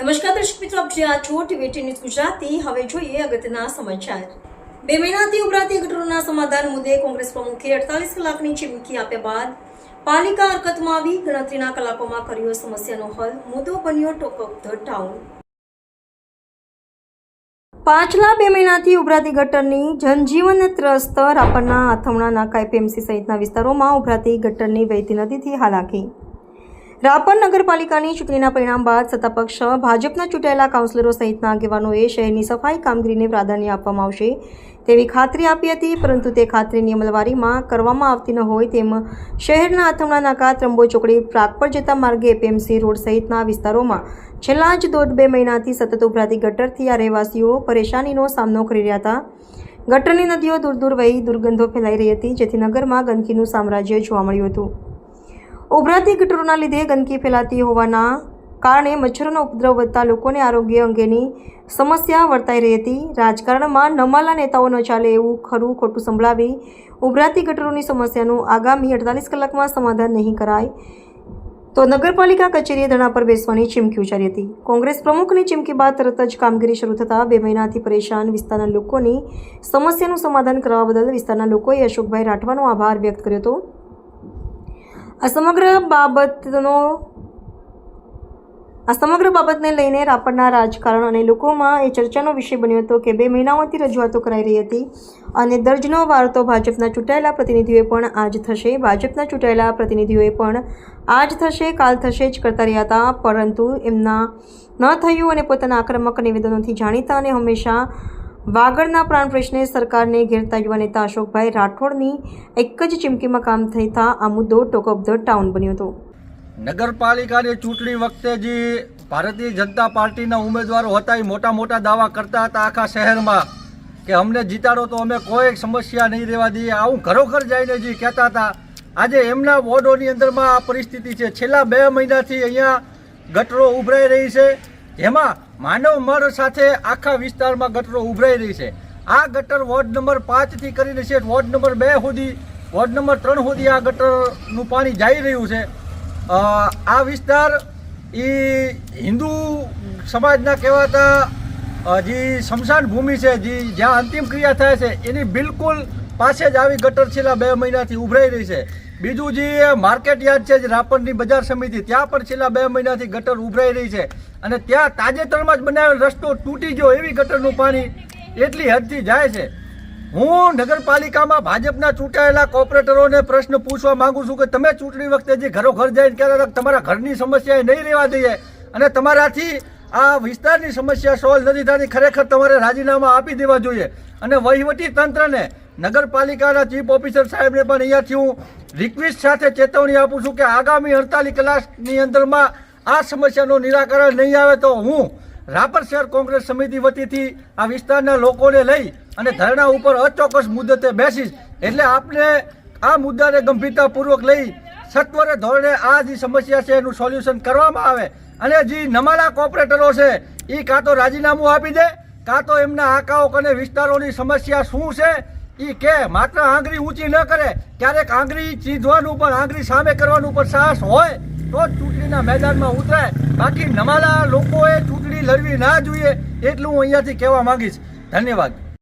નમસ્કાર દર્શક મિત્રો, આપ જે આ છો ટીવી ન્યૂઝ ગુજરાતી. હવે જોઈએ અગત્યના સમાચાર. બે મહિનાથી ઉભરાતી ગટરોના સમાધાન મુદ્દે કોંગ્રેસ પ્રમુખે અડતાલીસ કલાકની ચીમકી આપ્યા બાદ પાલિકા હરકતમાં આવી. ગણતરીના કલાકોમાં કર્યો સમસ્યાનો હલ. મુદ્દો બન્યો ટોક ઓફ ધ ટાઉન. પાછલા બે મહિનાથી ઉભરાતી ગટરની જનજીવન ત્રસ્ત રાપરના આથમણા નાકા એપીએમસી સહિતના વિસ્તારોમાં ઉભરાતી ગટરની વહેતી નદીથી હાલાકી. રાપર નગરપાલિકાની ચૂંટણીના પરિણામ બાદ સત્તાપક્ષ ભાજપના ચૂંટાયેલા કાઉન્સિલરો સહિતના આગેવાનોએ શહેરની સફાઈ કામગીરીને પ્રાધાન્ય આપવામાં આવશે. તેવી ખાતરી આપી હતી, પરંતુ તે ખાતરીની અમલવારીમાં કરવામાં આવતી ન હોય તેમ શહેરના આથમણા નાકા, ત્રંબો ચોકડી, પ્રાગ પર જતા માર્ગે એપીએમસી રોડ સહિતના વિસ્તારોમાં છેલ્લા જ દોઢ બે મહિનાથી સતત ઉભરાતી ગટરથી આ રહેવાસીઓ પરેશાનીનો સામનો કરી રહ્યા હતા. ગટરની નદીઓ દૂર દૂર વહી દુર્ગંધો ફેલાઈ રહી હતી, જેથી નગરમાં ગંદકીનું સામ્રાજ્ય જોવા મળ્યું હતું. ઉભરાતી ગટરોના લીધે ગંદકી ફેલાતી હોવાના કારણે મચ્છરોનો ઉપદ્રવ વધતા લોકોને આરોગ્ય અંગેની સમસ્યા વર્તાઈ રહી હતી. રાજકારણમાં નમાલા નેતાઓ ચાલે એવું ખરું ખોટું સંભળાવી ઉભરાતી ગટરોની સમસ્યાનું આગામી અડતાલીસ કલાકમાં સમાધાન નહીં કરાય. તો નગરપાલિકા કચેરીએ ધરણા પર બેસવાની ચીમકી ઉચ્ચારી હતી. કોંગ્રેસ પ્રમુખની ચીમકી બાદ તરત જ કામગીરી શરૂ થતાં બે મહિનાથી પરેશાન વિસ્તારના લોકોની સમસ્યાનું સમાધાન કરવા બદલ વિસ્તારના લોકોએ અશોકભાઈ રાઠવાનો આભાર વ્યક્ત કર્યો હતો. આ સમગ્ર બાબતનો આ સમગ્ર બાબતને લઈને રાપરના રાજકારણ અને લોકોમાં એ ચર્ચાનો વિષય બન્યો હતો કે બે મહિનાઓથી રજૂઆતો કરાઈ રહી હતી અને દર્જનો વાર તો ભાજપના ચૂંટાયેલા પ્રતિનિધિઓએ પણ આજ થશે. ભાજપના ચૂંટાયેલા પ્રતિનિધિઓએ પણ આજ થશે, કાલ થશે જ કરતા રહ્યા હતા, પરંતુ એમના ન થયું અને પોતાના આક્રમક નિવેદનોથી જાણીતા અને હંમેશા વાગડના પ્રાણ પ્રશ્ને સરકારને ઘેરતા યુવા નેતા અશોકભાઈ રાઠોડની એક જ ચીમકીમાં કામ થતા આ મુદ્દો ટોક ઓફ ધ ટાઉન બન્યો હતો. નગરપાલિકાની ચૂંટણી વખતે જે ભારતીય જનતા પાર્ટીના ઉમેદવારો હતા, એ મોટા મોટા દાવા કરતા હતા આખા શહેરમાં કે અમને જીતાડો તો અમે કોઈ સમસ્યા નહીં રહેવા દઈએ. આવું ઘરોઘર જઈને જે કહેતા હતા. આજે એમના વોર્ડોની અંદરમાં આ પરિસ્થિતિ છે. છેલ્લા બે મહિનાથી અહીંયા ગટરો ઉભરાઈ રહી છે. જેમાં માનવ મળ સાથે આખા વિસ્તારમાં ગટરો ઉભરાઈ રહી છે. આ ગટર વોર્ડ નંબર પાંચથી કરીને છે વોર્ડ નંબર બે સુધી, વોર્ડ નંબર ત્રણ સુધી આ ગટરનું પાણી જઈ રહ્યું છે. આ વિસ્તાર એ હિન્દુ સમાજના કહેવાતા જે સ્મશાન ભૂમિ છે, જે જ્યાં અંતિમ ક્રિયા થાય છે, એની બિલકુલ પાસે જ આવી ગટર છેલ્લા બે મહિનાથી ઉભરાઈ રહી છે. બીજું જે માર્કેટ યાર્ડ છે, જે રાપરની બજાર સમિતિ, ત્યાં પણ છેલ્લા બે મહિનાથી ગટર ઉભરાઈ રહી છે. અને ત્યાં તાજેતરમાં જ બનાવેલ રસ્તો તૂટી ગયો એવી ગટરનું પાણી એટલી હદથી જાય છે. હું નગરપાલિકામાં ભાજપના ચૂંટાયેલા કોર્પોરેટરોને પ્રશ્ન પૂછવા માંગુ છું કે તમે ચૂંટણી વખતે જે ઘરો ઘર જઈને ક્યારે તમારા ઘરની સમસ્યા નહીં રહેવા દઈએ અને તમારાથી આ વિસ્તારની સમસ્યા સોલ્વ નથી થતી, ખરેખર તમારે રાજીનામા આપી દેવા જોઈએ. અને વહીવટી તંત્રને નગરપાલિકાના ચીફ ઓફિસર સાહેબને પણ અહીંયાથી હું રિક્વેસ્ટ સાથે ચેતવણી આપું છું કે આગામી અડતાલીસ કલાકની અંદરમાં આ સમસ્યાનું નિરાકરણ નહીં આવે તો હું રાપર શહેર કોંગ્રેસ સમિતિ વતીથી આ વિસ્તારના લોકોને લઈ અને ધરણા ઉપર અચોક્કસ મુદ્દતે બેસીશ. એટલે આપને આ મુદ્દાને ગંભીરતાપૂર્વક લઈ સત્વરે ધોરણે આ જે સમસ્યા છે એનું સોલ્યુશન કરવામાં આવે. અને જે નમાલા કોર્પોરેટરો છે, એ કાં તો રાજીનામું આપી દે, કાં તો એમના આકાઓ અને વિસ્તારોની સમસ્યા શું છે, એ કે માત્ર આંગળી ઊંચી ન કરે. ક્યારેક આંગળી ચીંધવાનું પણ, આંગળી સામે કરવાનું પણ સાહસ હોય. તો ચૂંટણીના મેદાનમાં ઉતરાય. બાકી નમાલા લોકોએ ચૂંટણી લડવી ના જોઈએ એટલું હું અહીંયાથી કહેવા માંગીશ. ધન્યવાદ.